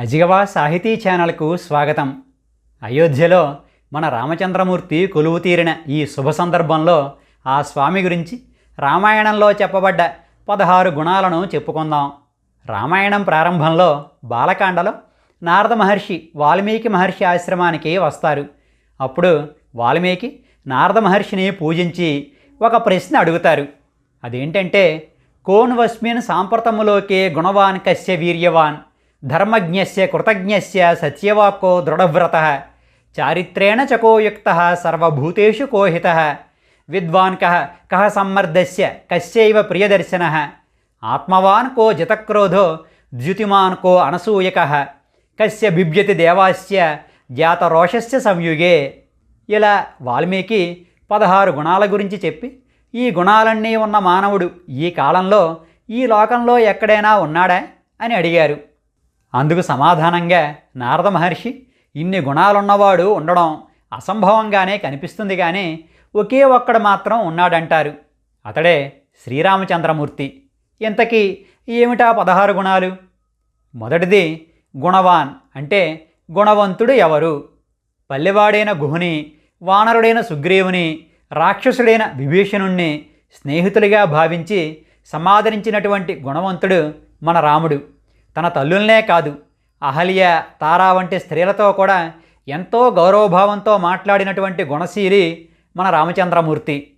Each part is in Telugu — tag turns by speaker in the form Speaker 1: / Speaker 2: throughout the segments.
Speaker 1: అజిగవా సాహితీ ఛానల్కు స్వాగతం. అయోధ్యలో మన రామచంద్రమూర్తి కొలువు తీరిన ఈ శుభ సందర్భంలో ఆ స్వామి గురించి రామాయణంలో చెప్పబడ్డ పదహారు గుణాలను చెప్పుకుందాం. రామాయణం ప్రారంభంలో బాలకాండలో నారద మహర్షి వాల్మీకి మహర్షి ఆశ్రమానికి వస్తారు. అప్పుడు వాల్మీకి నారద మహర్షిని పూజించి ఒక ప్రశ్న అడుగుతారు. అదేంటంటే కోన్ వస్మిన్ సాంప్రతములోకే గుణవాన్ కశ్య వీర్యవాన్ ధర్మజ్ఞస్య కృతజ్ఞస్య సత్యవాక్కో దృఢవ్రత చారిత్రేణ చకోయుక్త సర్వభూతేషు కోహిత విద్వాన్ కహ కహ సమ్మర్దస్య కస్యైవ ప్రియదర్శన ఆత్మవాన్ కో జతక్రోధో ద్యుతిమాన్ కో అనసూయక కస్య బిభ్యతి దేవాస్య జాతరోషస్య సంయుగే ఇలా వాల్మీకి పదహారు గుణాల గురించి చెప్పి ఈ గుణాలన్నీ ఉన్న మానవుడు ఈ కాలంలో ఈ లోకంలో ఎక్కడైనా ఉన్నాడా? అని అడిగారు. అందుకు సమాధానంగా నారద మహర్షి ఇన్ని గుణాలున్నవాడు ఉండడం అసంభవంగానే కనిపిస్తుంది కానీ ఒకే ఒక్కడు మాత్రం ఉన్నాడంటారు. అతడే శ్రీరామచంద్రమూర్తి. ఇంతకీ ఏమిటా పదహారు గుణాలు? మొదటిది గుణవాన్ అంటే గుణవంతుడు ఎవరు? పల్లెవాడైన గుహుని వానరుడైన సుగ్రీవుని రాక్షసుడైన విభీషణుణ్ణి స్నేహితులుగా భావించి సమాదరించినటువంటి గుణవంతుడు మన రాముడు. తన తల్లుల్నే కాదు. అహల్య తారా వంటి స్త్రీలతో కూడా ఎంతో గౌరవభావంతో మాట్లాడినటువంటి గుణశీలి మన రామచంద్రమూర్తి.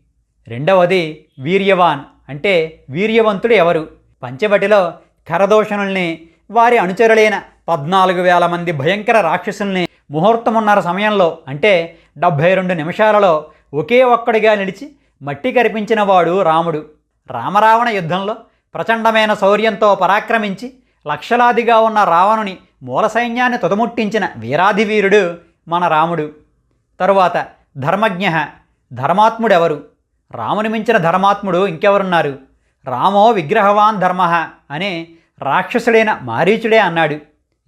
Speaker 1: రెండవది వీర్యవాన్ అంటే వీర్యవంతుడు ఎవరు? పంచవటిలో కరదోషణుల్ని వారి అనుచరులైన పద్నాలుగు వేల మంది భయంకర రాక్షసుల్ని ముహూర్తమున్నర సమయంలో అంటే డెబ్భై రెండు నిమిషాలలో ఒకే ఒక్కడిగా నిలిచి మట్టి కరిపించిన వాడు రాముడు. రామరావణ యుద్ధంలో ప్రచండమైన శౌర్యంతో పరాక్రమించి లక్షలాదిగా ఉన్న రావణుని మూల సైన్యాన్ని తుదముట్టించిన వీరాధివీరుడు మన రాముడు. తరువాత ధర్మజ్ఞ ధర్మాత్ముడెవరు? రాముని మించిన ధర్మాత్ముడు ఇంకెవరున్నారు? రామో విగ్రహవాన్ ధర్మ అని రాక్షసుడైన మారీచుడే అన్నాడు.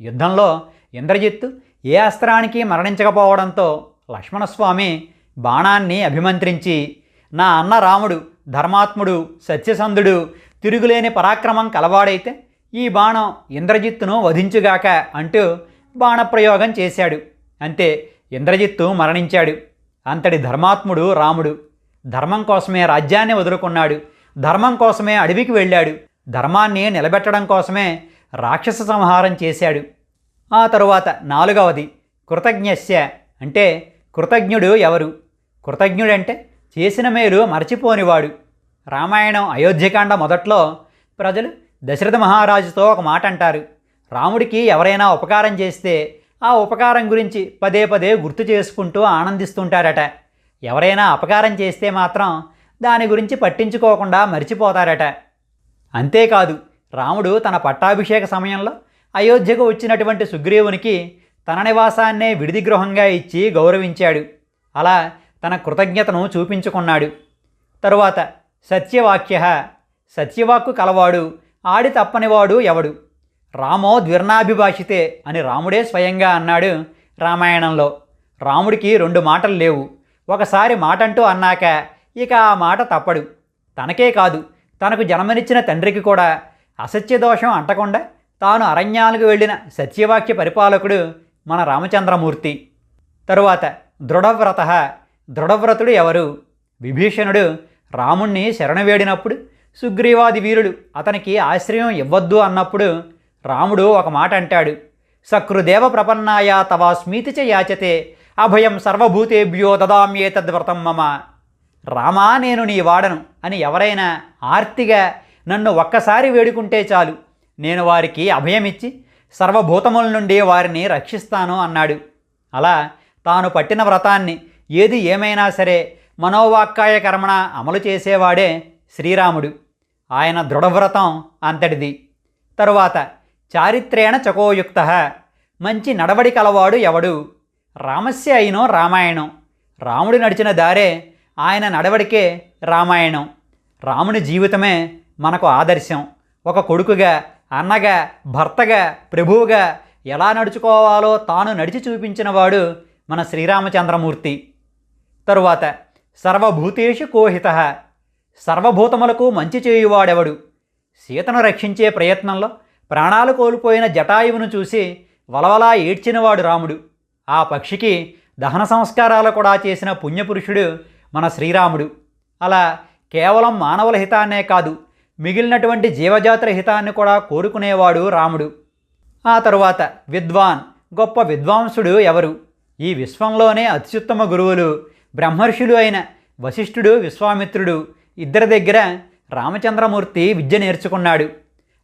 Speaker 1: యుద్ధంలో ఇంద్రజిత్తు ఏ అస్త్రానికి మరణించకపోవడంతో లక్ష్మణస్వామి బాణాన్ని అభిమంత్రించి నా అన్న రాముడు ధర్మాత్ముడు సత్యసంధుడు తిరుగులేని పరాక్రమం కలవాడైతే ఈ బాణం ఇంద్రజిత్తును వధించుగాక అంటూ బాణప్రయోగం చేశాడు. అంతే ఇంద్రజిత్తు మరణించాడు. అంతటి ధర్మాత్ముడు రాముడు. ధర్మం కోసమే రాజ్యాన్ని వదులుకున్నాడు. ధర్మం కోసమే అడవికి వెళ్ళాడు. ధర్మాన్ని నిలబెట్టడం కోసమే రాక్షస సంహారం చేశాడు. ఆ తరువాత నాలుగవది కృతజ్ఞస్య అంటే కృతజ్ఞుడు ఎవరు? కృతజ్ఞుడంటే చేసిన మేలు మరచిపోనివాడు. రామాయణం అయోధ్యకాండ మొదట్లో ప్రజలు దశరథ మహారాజుతో ఒక మాట అంటారు రాముడికి ఎవరైనా ఉపకారం చేస్తే ఆ ఉపకారం గురించి పదే పదే గుర్తు చేసుకుంటూ ఆనందిస్తుంటారట. ఎవరైనా అపకారం చేస్తే మాత్రం దాని గురించి పట్టించుకోకుండా మర్చిపోతారట. అంతేకాదు రాముడు తన పట్టాభిషేక సమయంలో అయోధ్యకు వచ్చినటువంటి సుగ్రీవునికి తన నివాసాన్నే విడిది గృహంగా ఇచ్చి గౌరవించాడు. అలా తన కృతజ్ఞతను చూపించుకున్నాడు. తరువాత సత్యవాక్య సత్యవాక్కు కలవాడు ఆడి తప్పనివాడు ఎవడు? రామో ద్విర్ణాభిభాషితే అని రాముడే స్వయంగా అన్నాడు రామాయణంలో. రాముడికి రెండు మాటలు లేవు. ఒకసారి మాటంటూ అన్నాక ఇక ఆ మాట తప్పడు. తనకే కాదు తనకు జన్మనిచ్చిన తండ్రికి కూడా అసత్య దోషం అంటకుండా తాను అరణ్యాలకు వెళ్ళిన సత్యవాక్య పరిపాలకుడు మన రామచంద్రమూర్తి. తరువాత దృఢవ్రత దృఢవ్రతుడు ఎవరు? విభీషణుడు రాముణ్ణి శరణవేడినప్పుడు సుగ్రీవాది వీరుడు అతనికి ఆశ్రయం ఇవ్వద్దు అన్నప్పుడు రాముడు ఒక మాట అంటాడు. సకృదేవ ప్రపన్నాయ తవాస్మీతి చ యాచతే అభయం సర్వభూతేభ్యో దదామ్యేతద్వ్రతం మమ. రామా నేను నీ వాడను అని ఎవరైనా ఆర్తిగా నన్ను ఒక్కసారి వేడుకుంటే చాలు. నేను వారికి అభయమిచ్చి సర్వభూతముల నుండి వారిని రక్షిస్తాను అన్నాడు. అలా తాను పట్టిన వ్రతాన్ని ఏది ఏమైనా సరే మనోవాక్కాయ కర్మణ అమలు చేసేవాడే శ్రీరాముడు. ఆయన దృఢవ్రతం అంతటిది. తరువాత చారిత్రేణ చకోయుక్త. మంచి నడవడి కలవాడు ఎవడు? రామస్య అయినో రామాయణం. రాముడు నడిచిన దారే ఆయన నడవడికే రామాయణం. రాముని జీవితమే మనకు ఆదర్శం. ఒక కొడుకుగా అన్నగా భర్తగా ప్రభువుగా ఎలా నడుచుకోవాలో తాను నడిచి చూపించినవాడు మన శ్రీరామచంద్రమూర్తి. తరువాత సర్వభూతేషు కోహిత. సర్వభూతములకు మంచి చేయువాడెవడు? సీతను రక్షించే ప్రయత్నంలో ప్రాణాలు కోల్పోయిన జటాయువును చూసి వలవలా ఏడ్చినవాడు రాముడు. ఆ పక్షికి దహన సంస్కారాలు కూడా చేసిన పుణ్యపురుషుడు మన శ్రీరాముడు. అలా కేవలం మానవుల హితాన్నే కాదు మిగిలినటువంటి జీవజాతుల హితాన్ని కూడా కోరుకునేవాడు రాముడు. ఆ తరువాత విద్వాన్ గొప్ప విద్వాంసుడు ఎవరు? ఈ విశ్వంలోనే అత్యుత్తమ గురువులు బ్రహ్మర్షులు అయిన వశిష్ఠుడు విశ్వామిత్రుడు ఇద్దరి దగ్గర రామచంద్రమూర్తి విద్య నేర్చుకున్నాడు.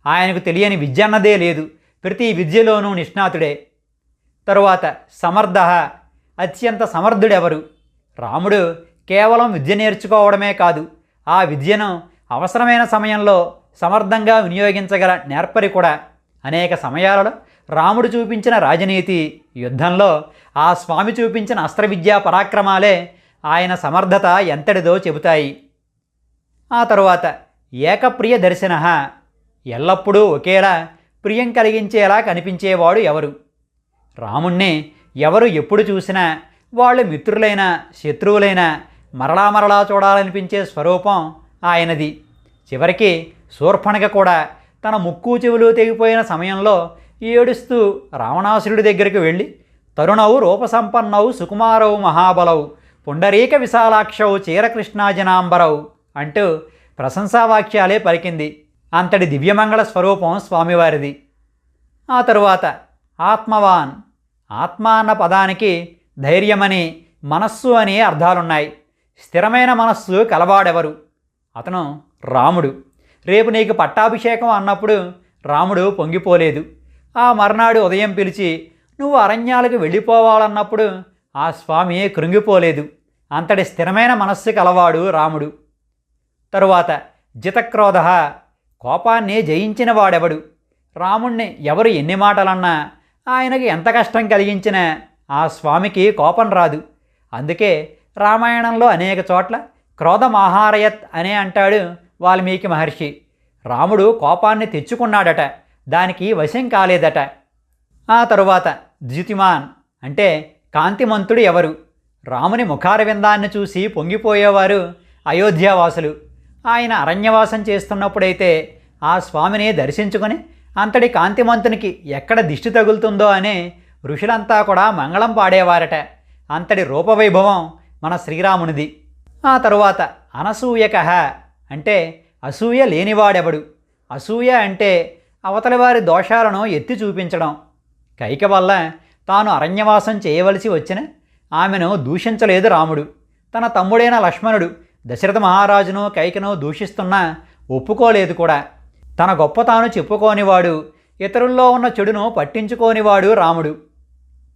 Speaker 1: ఆయనకు తెలియని విద్య అన్నదే లేదు. ప్రతి విద్యలోనూ నిష్ణాతుడే. తరువాత సమర్థ అత్యంత సమర్థుడెవరు? రాముడు కేవలం విద్య నేర్చుకోవడమే కాదు ఆ విద్యను అవసరమైన సమయంలో సమర్థంగా వినియోగించగల నేర్పరి కూడా. అనేక సమయాలలో రాముడు చూపించిన రాజనీతి యుద్ధంలో ఆ స్వామి చూపించిన అస్త్రవిద్యా పరాక్రమాలే ఆయన సమర్థత ఎంతటిదో చెబుతాయి. ఆ తరువాత ఏకప్రియ దర్శన ఎల్లప్పుడూ ఒకేలా ప్రియం కలిగించేలా కనిపించేవాడు ఎవరు? రాముణ్ణి ఎవరు ఎప్పుడు చూసినా వాళ్ళు మిత్రులైనా శత్రువులైనా మరలా మరలా చూడాలనిపించే స్వరూపం ఆయనది. చివరికి శూర్పణక కూడా తన ముక్కు చెవులు తెగిపోయిన సమయంలో ఏడుస్తూ రావణాసురుడి దగ్గరికి వెళ్ళి తరుణవు రూపసంపన్నవు సుకుమారవు మహాబలవు పుండరీక విశాలాక్షవు చీరకృష్ణాజనాంబరవు అంటూ ప్రశంసావాక్యాలే పలికింది. అంతటి దివ్యమంగళ స్వరూపం స్వామివారిది. ఆ తరువాత ఆత్మవాన్ ఆత్మ అన్న పదానికి ధైర్యమని మనస్సు అని అర్థాలున్నాయి. స్థిరమైన మనస్సు కలవాడెవరు? అతను రాముడు. రేపు నీకు పట్టాభిషేకం అన్నప్పుడు రాముడు పొంగిపోలేదు. ఆ మర్నాడు ఉదయం పిలిచి నువ్వు అరణ్యాలకు వెళ్ళిపోవాలన్నప్పుడు ఆ స్వామి కృంగిపోలేదు. అంతటి స్థిరమైన మనస్సు కలవాడు రాముడు. తరువాత జితక్రోధ కోపాన్ని జయించిన వాడెవడు? రాముణ్ణి ఎవరు ఎన్ని మాటలన్నా ఆయనకి ఎంత కష్టం కలిగించినా ఆ స్వామికి కోపం రాదు. అందుకే రామాయణంలో అనేక చోట్ల క్రోధమాహారయత్ అనే అంటాడు వాల్మీకి మహర్షి. రాముడు కోపాన్ని తెచ్చుకున్నాడట దానికి వశం కాలేదట. ఆ తరువాత ద్యుతిమాన్ అంటే కాంతిమంతుడు ఎవరు? రాముని ముఖారవిందాన్ని చూసి పొంగిపోయేవారు అయోధ్యావాసులు ఆయన అరణ్యవాసం చేస్తున్నప్పుడైతే ఆ స్వామిని దర్శించుకొని అంతటి కాంతిమంతునికి ఎక్కడ దిష్టి తగులుతుందో అనే ఋషులంతా కూడా మంగళం పాడేవారట. అంతటి రూపవైభవం మన శ్రీరామునిది. ఆ తరువాత అనసూయకహ అంటే అసూయ లేనివాడెవడు? అసూయ అంటే అవతలి వారి దోషాలను ఎత్తి చూపించడం. కైక వల్ల తాను అరణ్యవాసం చేయవలసి వచ్చిన ఆమెను దూషించలేదు రాముడు. తన తమ్ముడైన లక్ష్మణుడు దశరథ మహారాజును కైకను దూషిస్తున్నా ఒప్పుకోలేదు కూడా. తన గొప్ప తాను చెప్పుకోనివాడు ఇతరుల్లో ఉన్న చెడును పట్టించుకోనివాడు రాముడు.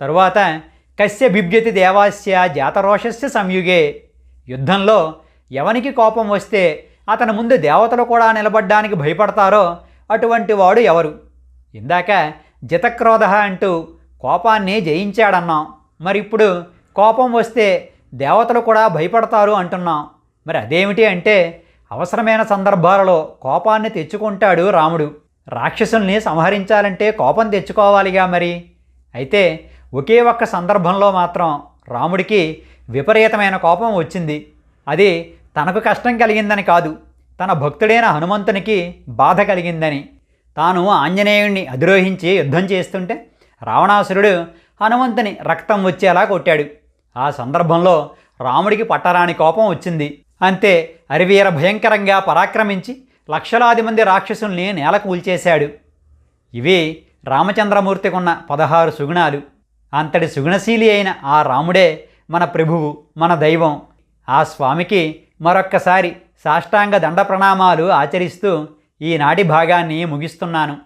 Speaker 1: తరువాత కశ్య బిభ్యతి దేవాస్య జాతరోషస్య సంయుగే. యుద్ధంలో ఎవనికి కోపం వస్తే అతని ముందు దేవతలు కూడా నిలబడ్డానికి భయపడతారో అటువంటి వాడు ఎవరు? ఇందాక జితక్రోధ అంటూ కోపాన్ని జయించాడన్నాం. మరి ఇప్పుడు కోపం వస్తే దేవతలు కూడా భయపడతారు అంటున్నాం. మరి అదేమిటి అంటే అవసరమైన సందర్భాలలో కోపాన్ని తెచ్చుకుంటాడు రాముడు. రాక్షసుల్ని సంహరించాలంటే కోపం తెచ్చుకోవాలిగా మరి. అయితే ఒకే ఒక్క సందర్భంలో మాత్రం రాముడికి విపరీతమైన కోపం వచ్చింది. అది తనకు కష్టం కలిగిందని కాదు తన భక్తుడైన హనుమంతునికి బాధ కలిగిందని. తాను ఆంజనేయుణ్ణి అధిరోహించి యుద్ధం చేస్తుంటే రావణాసురుడు హనుమంతుని రక్తం వచ్చేలా కొట్టాడు. ఆ సందర్భంలో రాముడికి పట్టరాని కోపం వచ్చింది. అంతే అరివీర భయంకరంగా పరాక్రమించి లక్షలాది మంది రాక్షసుల్ని నేలకు కూల్చేశాడు ఇవి రామచంద్రమూర్తికున్న పదహారు సుగుణాలు. అంతటి సుగుణశీలి అయిన ఆ రాముడే మన ప్రభువు మన దైవం. ఆ స్వామికి మరొక్కసారి సాష్టాంగ దండ ప్రణామాలు ఆచరిస్తూ ఈనాటి భాగాన్ని ముగిస్తున్నాను.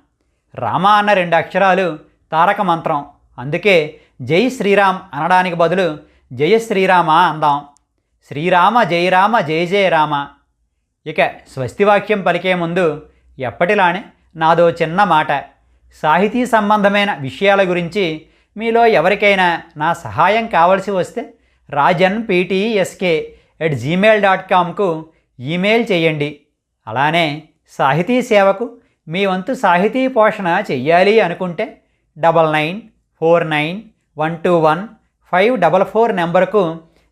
Speaker 1: రామ అన్న రెండు అక్షరాలు తారక మంత్రం. అందుకే జై శ్రీరామ్ అనడానికి బదులు జయ శ్రీరామ అందాం. శ్రీరామ జయరామ జయ జయరామ ఇక స్వస్తివాక్యం పలికే ముందు ఎప్పటిలానే నాదో చిన్న మాట. సాహితీ సంబంధమైన విషయాల గురించి మీలో ఎవరికైనా నా సహాయం కావలసి వస్తే Rajan PTSK at Gmail dot కామ్కు email చేయండి. అలానే సాహితీ సేవకు మీ వంతు సాహితీ పోషణ చెయ్యాలి అనుకుంటే double nine four nine one two one five double four నెంబర్కు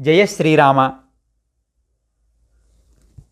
Speaker 1: జయ శ్రీరామ.